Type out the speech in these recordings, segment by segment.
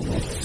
you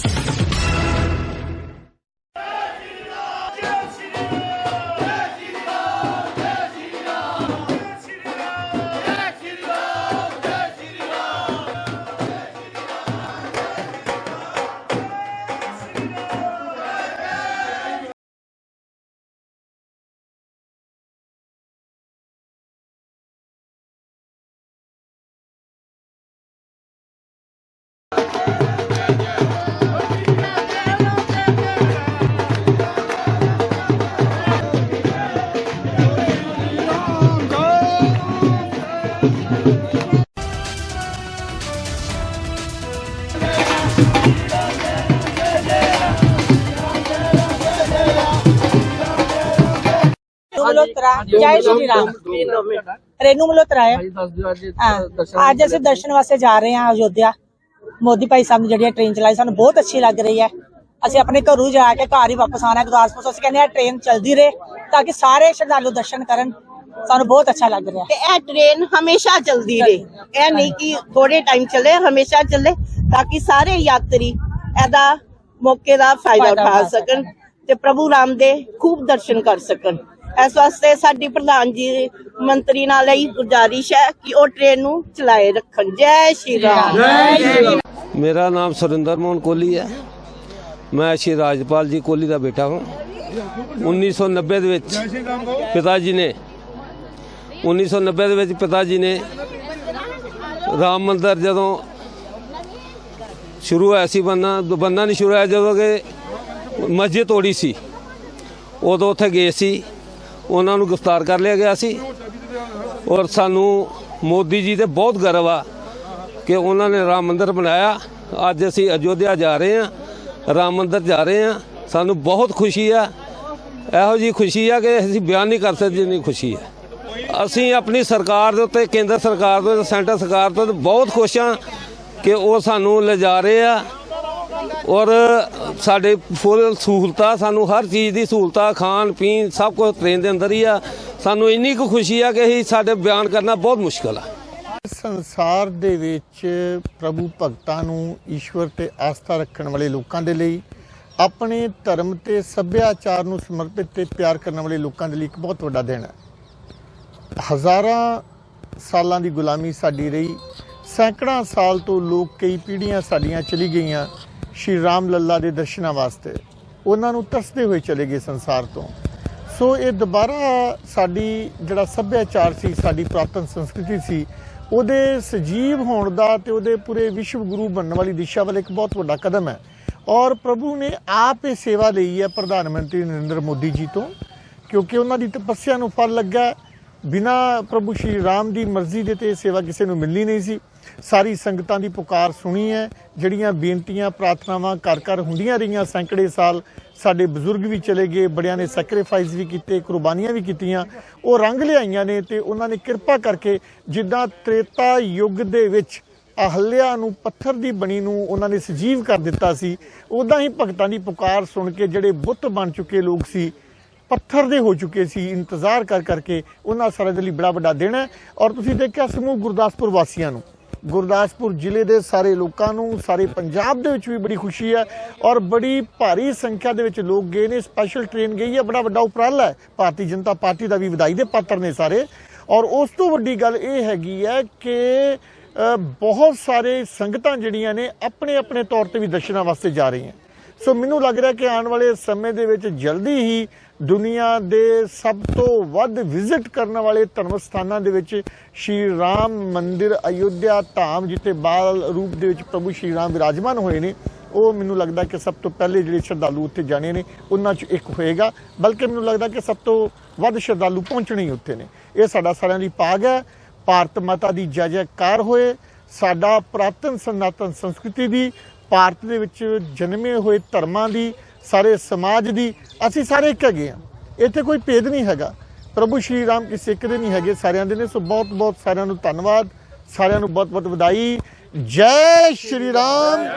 Malhotra ਜੈ ਸ਼੍ਰੀ ਰਾਮ। ਰੇਨੂ ਮਲੋਤਰਾ ਹੈ ਅੱਜ ਅਸੀਂ ਦਰਸ਼ਨ ਵਾਸਤੇ ਜਾ ਰਹੇ ਹਾਂ ਅਯੋਧਿਆ। ਮੋਦੀ ਭਾਈ ਸਾਹਿਬ ਨੇ ਜਿਹੜੀ ਟ੍ਰੇਨ ਚਲਾਈ ਸਾਨੂੰ ਬਹੁਤ ਅੱਛੀ ਲੱਗ ਰਹੀ ਹੈ। ਅਸੀਂ ਆਪਣੇ ਘਰੋਂ ਜਾ ਕੇ ਘਰ ਹੀ ਵਾਪਸ ਆਣਾ ਗੁਰਦਾਸਪੁਰ ਤੋਂ ਅਸੀਂ ਕਹਿੰਦੇ ਆ ਟ੍ਰੇਨ ਚਲਦੀ ਰਹੇ ਤਾਂ ਕਿ ਸਾਰੇ ਸ਼ਰਧਾਲੂ ਦਰਸ਼ਨ ਕਰਨ। ਸਾਨੂੰ ਬਹੁਤ ਅੱਛਾ ਲੱਗ ਰਿਹਾ। ਤੇ ਇਹ ਟ੍ਰੇਨ ਹਮੇਸ਼ਾ ਚਲਦੀ ਰਹੇ। ਇਹ ਨਹੀਂ ਕਿ ਥੋੜੇ ਟਾਈਮ ਚੱਲੇ ਹਮੇਸ਼ਾ ਚੱਲੇ ਤਾਂ ਕਿ ਸਾਰੇ ਯਾਤਰੀ ਇਹਦਾ ਮੌਕੇ ਦਾ ਫਾਇਦਾ ਉਠਾ ਸਕਣ ਤੇ ਪ੍ਰਭੂ ਰਾਮ ਦੇ ਖੂਬ ਦਰਸ਼ਨ ਕਰ ਸਕਣ। ਇਸ ਵਾਸਤੇ ਸਾਡੀ ਪ੍ਰਧਾਨ ਜੀ ਮੰਤਰੀ ਨਾਲ ਇਹ ਗੁਜ਼ਾਰਿਸ਼ ਹੈ ਕਿ ਉਹ ਟ੍ਰੇਨ ਨੂੰ ਚਲਾਏ ਰੱਖਣ। ਜੈ ਸ਼੍ਰੀ ਰਾਮ। ਮੇਰਾ ਨਾਮ ਸੁਰਿੰਦਰ ਮੋਹਨ ਕੋਲੀ ਹੈ। ਮੈਂ ਸ਼੍ਰੀ ਰਾਜਪਾਲ ਜੀ ਕੋਲੀ ਦਾ ਬੇਟਾ ਹਾਂ। 1990 ਦੇ ਵਿੱਚ ਪਿਤਾ ਜੀ ਨੇ 1990 ਦੇ ਵਿੱਚ ਪਿਤਾ ਜੀ ਨੇ ਰਾਮ ਮੰਦਰ ਜਦੋਂ ਸ਼ੁਰੂ ਹੋਇਆ ਸੀ ਬੰਨਾ ਬੰਨਾ ਨਹੀਂ ਸ਼ੁਰੂ ਹੋਇਆ ਜਦੋਂ ਕਿ ਮਸਜਿਦ ਤੋੜੀ ਸੀ ਉਦੋਂ ਉੱਥੇ ਗਏ ਸੀ। ਉਹਨਾਂ ਨੂੰ ਗ੍ਰਿਫਤਾਰ ਕਰ ਲਿਆ ਗਿਆ ਸੀ। ਔਰ ਸਾਨੂੰ ਮੋਦੀ ਜੀ ਤੇ ਬਹੁਤ ਗਰਵ ਆ ਕਿ ਉਹਨਾਂ ਨੇ ਰਾਮ ਮੰਦਿਰ ਬਣਾਇਆ। ਅੱਜ ਅਸੀਂ ਅਯੋਧਿਆ ਜਾ ਰਹੇ ਹਾਂ, ਰਾਮ ਮੰਦਿਰ ਜਾ ਰਹੇ ਹਾਂ। ਸਾਨੂੰ ਬਹੁਤ ਖੁਸ਼ੀ ਆ। ਇਹੋ ਜੀ ਖੁਸ਼ੀ ਆ ਕਿ ਅਸੀਂ ਬਿਆਨ ਨਹੀਂ ਕਰ ਸਕਦੇ ਜਿੰਨੀ ਖੁਸ਼ੀ ਹੈ ਅਸੀਂ ਆਪਣੀ ਸਰਕਾਰ ਦੇ ਉੱਤੇ, ਕੇਂਦਰ ਸਰਕਾਰ ਦੇ ਸੈਂਟਰ ਸਰਕਾਰ ਤੋਂ ਬਹੁਤ ਖੁਸ਼ ਹਾਂ ਕਿ ਉਹ ਸਾਨੂੰ ਲਿਜਾ ਰਹੇ ਆ। ਔਰ ਸਾਡੇ ਫੁੱਲ ਸਹੂਲਤਾਂ, ਸਾਨੂੰ ਹਰ ਚੀਜ਼ ਦੀ ਸਹੂਲਤਾਂ, ਖਾਣ, ਪੀਣ, ਸਭ ਕੁਝ ਟ੍ਰੇਨ ਦੇ ਅੰਦਰ ਹੀ ਆ। ਸਾਨੂੰ ਇੰਨੀ ਕੁ ਖੁਸ਼ੀ ਆ ਕਿ ਅਸੀਂ ਸਾਡੇ ਬਿਆਨ ਕਰਨਾ ਬਹੁਤ ਮੁਸ਼ਕਲ ਆ। ਸੰਸਾਰ ਦੇ ਵਿੱਚ ਪ੍ਰਭੂ ਭਗਤਾਂ ਨੂੰ ਈਸ਼ਵਰ ਤੇ ਆਸਥਾ ਰੱਖਣ ਵਾਲੇ ਲੋਕਾਂ ਦੇ ਲਈ, ਆਪਣੇ ਧਰਮ ਤੇ ਸੱਭਿਆਚਾਰ ਨੂੰ ਸਮਰਪਿਤ ਤੇ ਪਿਆਰ ਕਰਨ ਵਾਲੇ ਲੋਕਾਂ ਦੇ ਲਈ ਇੱਕ ਬਹੁਤ ਵੱਡਾ ਦਿਨ ਹੈ। ਹਜ਼ਾਰਾਂ ਸਾਲਾਂ ਦੀ ਗੁਲਾਮੀ ਸਾਡੀ ਰਹੀ, ਸੈਂਕੜਾਂ ਸਾਲ ਤੋਂ ਲੋਕ ਕਈ ਪੀੜ੍ਹੀਆਂ ਸਾਡੀਆਂ ਚਲੀ ਗਈਆਂ ਸ਼੍ਰੀ ਰਾਮ ਲੱਲਾ ਦੇ ਦਰਸ਼ਨਾਂ ਵਾਸਤੇ। ਉਹਨਾਂ ਨੂੰ ਤਰਸਦੇ ਹੋਏ ਚਲੇ ਗਏ ਸੰਸਾਰ ਤੋਂ। ਸੋ ਇਹ ਦੁਬਾਰਾ ਸਾਡੀ ਜਿਹੜਾ ਸੱਭਿਆਚਾਰ ਸੀ, ਸਾਡੀ ਪ੍ਰਾਤਨ ਸੰਸਕ੍ਰਿਤੀ ਸੀ, ਉਹਦੇ ਸਜੀਵ ਹੋਣ ਦਾ ਤੇ ਉਹਦੇ ਪੂਰੇ ਵਿਸ਼ਵ ਗੁਰੂ ਬਣਨ ਵਾਲੀ ਦਿਸ਼ਾ ਵੱਲ ਇੱਕ ਬਹੁਤ ਵੱਡਾ ਕਦਮ ਹੈ। ਔਰ ਪ੍ਰਭੂ ਨੇ ਆਪ ਇਹ ਸੇਵਾ ਲਈ ਹੈ ਪ੍ਰਧਾਨ ਮੰਤਰੀ ਨਰਿੰਦਰ ਮੋਦੀ ਜੀ ਤੋਂ, ਕਿਉਂਕਿ ਉਹਨਾਂ ਦੀ ਤਪੱਸਿਆ ਨੂੰ ਫਲ ਲੱਗਾ ਬਿਨਾ ਪ੍ਰਭੂ ਸ਼੍ਰੀ ਰਾਮ ਦੀ ਮਰਜ਼ੀ ਦੇ ਤੇ ਸੇਵਾ ਕਿਸੇ ਨੂੰ ਮਿਲਣੀ ਨਹੀਂ ਸੀ। ਸਾਰੀ ਸੰਗਤਾਂ ਦੀ ਪੁਕਾਰ ਸੁਣੀ ਹੈ। ਜਿਹੜੀਆਂ ਬੇਨਤੀਆਂ, ਪ੍ਰਾਰਥਨਾਵਾਂ ਘਰ ਘਰ ਹੁੰਦੀਆਂ ਰਹੀਆਂ ਸੈਂਕੜੇ ਸਾਲ ਸਾਡੇ ਬਜ਼ੁਰਗ ਵੀ ਚਲੇ ਗਏ, ਬੜਿਆਂ ਨੇ ਸੈਕਰੀਫਾਈਸ ਵੀ ਕੀਤੇ, ਕੁਰਬਾਨੀਆਂ ਵੀ ਕੀਤੀਆਂ। ਉਹ ਰੰਗ ਲਿਆਈਆਂ ਨੇ ਤੇ ਉਹਨਾਂ ਨੇ ਕਿਰਪਾ ਕਰਕੇ ਜਿੱਦਾਂ ਤ੍ਰੇਤਾ ਯੁੱਗ ਦੇ ਵਿੱਚ ਅਹਲਿਆ ਨੂੰ ਪੱਥਰ ਦੀ ਬਣੀ ਨੂੰ ਉਹਨਾਂ ਨੇ ਸਜੀਵ ਕਰ ਦਿੱਤਾ ਸੀ ਉਦਾਂ ਹੀ ਭਗਤਾਂ ਦੀ ਪੁਕਾਰ ਸੁਣ ਕੇ ਜਿਹੜੇ ਬੁੱਤ ਬਣ ਚੁੱਕੇ ਲੋਕ ਸੀ ਪੱਥਰ ਦੇ ਹੋ ਚੁੱਕੇ ਸੀ, ਇੰਤਜ਼ਾਰ ਕਰ ਕਰਕੇ ਉਹਨਾਂ ਸਾਰਿਆਂ ਦੇ ਲਈ ਬੜਾ ਵੱਡਾ ਦਿਨ ਹੈ। ਔਰ ਤੁਸੀਂ ਦੇਖਿਆ ਸਮੂਹ ਗੁਰਦਾਸਪੁਰ ਵਾਸੀਆਂ ਨੂੰ। ਗੁਰਦਾਸਪੁਰ ਜ਼ਿਲ੍ਹੇ ਦੇ ਸਾਰੇ ਲੋਕਾਂ ਨੂੰ, ਸਾਰੇ ਪੰਜਾਬ ਦੇ ਵਿੱਚ ਵੀ ਬੜੀ ਖੁਸ਼ੀ ਹੈ ਔਰ ਬੜੀ ਭਾਰੀ ਸੰਖਿਆ ਦੇ ਵਿੱਚ ਲੋਕ ਗਏ ਨੇ। ਸਪੈਸ਼ਲ ਟ੍ਰੇਨ ਗਈ ਹੈ, ਬੜਾ ਵੱਡਾ ਉਪਰਾਲਾ ਹੈ। ਭਾਰਤੀ ਜਨਤਾ ਪਾਰਟੀ ਦਾ ਵੀ ਵਧਾਈ ਦੇ ਪਾਤਰ ਨੇ ਸਾਰੇ। ਔਰ ਉਸ ਤੋਂ ਵੱਡੀ ਗੱਲ ਇਹ ਹੈਗੀ ਹੈ ਕਿ ਬਹੁਤ ਸਾਰੇ ਸੰਗਤਾਂ ਜਿਹੜੀਆਂ ਨੇ ਆਪਣੇ ਆਪਣੇ ਤੌਰ ਤੇ ਵੀ ਦਰਸ਼ਨਾਂ ਵਾਸਤੇ ਜਾ ਰਹੀਆਂ। ਸੋ ਮੈਨੂੰ ਲੱਗ ਰਿਹਾ ਕਿ ਆਉਣ ਵਾਲੇ ਸਮੇਂ ਦੇ ਵਿੱਚ ਜਲਦੀ ਹੀ ਦੁਨੀਆ ਦੇ ਸਭ ਤੋਂ ਵੱਧ ਵਿਜ਼ਿਟ ਕਰਨ ਵਾਲੇ ਧਰਮ ਸਥਾਨਾਂ ਦੇ ਵਿੱਚ ਸ਼੍ਰੀ ਰਾਮ ਮੰਦਿਰ, ਅਯੁੱਧਿਆ ਧਾਮ, ਜਿੱਥੇ ਬਾਲ ਰੂਪ ਦੇ ਵਿੱਚ ਪ੍ਰਭੂ ਸ਼੍ਰੀ ਰਾਮ ਵਿਰਾਜਮਾਨ ਹੋਏ ਨੇ, ਉਹ ਮੈਨੂੰ ਲੱਗਦਾ ਕਿ ਸਭ ਤੋਂ ਪਹਿਲੇ ਜਿਹੜੇ ਸ਼ਰਧਾਲੂ ਉੱਥੇ ਜਾਣੇ ਨੇ, ਉਹਨਾਂ 'ਚ ਇੱਕ ਹੋਏਗਾ। ਬਲਕਿ ਮੈਨੂੰ ਲੱਗਦਾ ਕਿ ਸਭ ਤੋਂ ਵੱਧ ਸ਼ਰਧਾਲੂ ਪਹੁੰਚਣੇ ਹੀ ਉੱਥੇ ਨੇ। ਇਹ ਸਾਡਾ ਸਾਰਿਆਂ ਦੀ ਪਾਗ ਹੈ। ਭਾਰਤ ਮਾਤਾ ਦੀ ਜੈ ਜੈਕਾਰ ਹੋਏ। ਸਾਡਾ ਪ੍ਰਾਤਨ ਸਨਾਤਨ ਸੰਸਕ੍ਰਿਤੀ ਦੀ ਭਾਰਤ ਦੇ ਵਿੱਚ ਜਨਮੇ ਹੋਏ ਧਰਮਾਂ ਦੀ, ਸਾਰੇ ਸਮਾਜ ਦੀ, ਅਸੀਂ ਸਾਰੇ ਇੱਕ ਹੈਗੇ ਆ ਇੱਥੇ ਕੋਈ ਭੇਦ ਨਹੀਂ ਹੈਗਾ। ਪ੍ਰਭੂ ਸ਼੍ਰੀ ਰਾਮ ਕਿਸੇ ਇੱਕ ਦੇ ਨਹੀਂ ਹੈਗੇ, ਸਾਰਿਆਂ ਦੇ ਨੇ। ਸੋ ਬਹੁਤ ਬਹੁਤ ਸਾਰਿਆਂ ਨੂੰ ਧੰਨਵਾਦ। ਸਾਰਿਆਂ ਨੂੰ ਬਹੁਤ ਬਹੁਤ ਵਧਾਈ। ਜੈ ਸ਼੍ਰੀ ਰਾਮ!